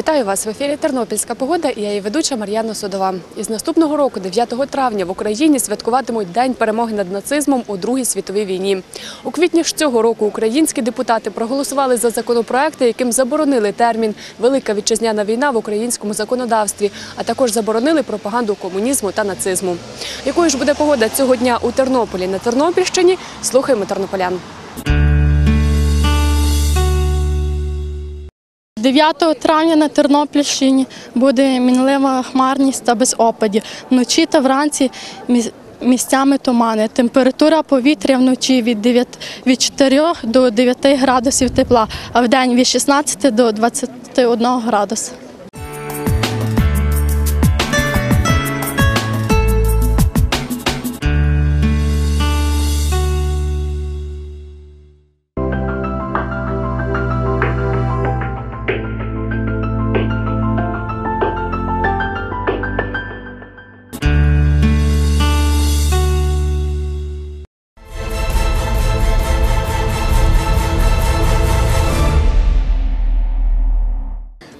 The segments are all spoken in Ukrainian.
Вітаю вас в ефірі Тернопільська погода і я її ведуча Мар'яна Судова. Із наступного року, 9 травня, в Україні святкуватимуть День перемоги над нацизмом у Другій світовій війні. У квітні ж цього року українські депутати проголосували за законопроекти, яким заборонили термін Велика вітчизняна війна в українському законодавстві, а також заборонили пропаганду комунізму та нацизму. Якою ж буде погода цього дня у Тернополі на Тернопільщині? Слухаємо тернополян. 9 травня на Тернопільщині буде мінлива хмарність та без опадів. Вночі та вранці місцями тумани. Температура повітря вночі від, 9, від 4 до 9 градусів тепла, а в день від 16 до 21 градуса.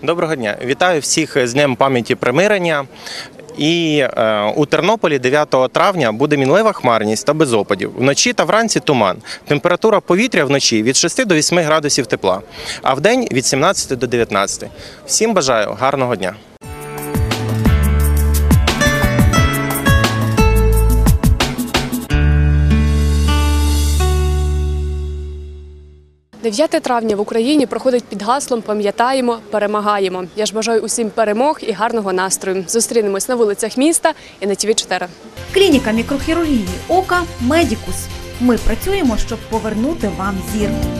Доброго дня, вітаю всіх з Днем пам'яті примирення. І е, у Тернополі 9 травня буде мінлива хмарність та без опадів. Вночі та вранці туман. Температура повітря вночі від 6 до 8 градусів тепла, а вдень від 17 до 19. Всім бажаю гарного дня. 9 травня в Україні проходить під гаслом Пам'ятаємо, перемагаємо. Я ж бажаю усім перемог і гарного настрою. Зустрінемось на вулицях міста і на ТВ 4 Клініка мікрохірургії ока Медікус. Ми працюємо, щоб повернути вам зір.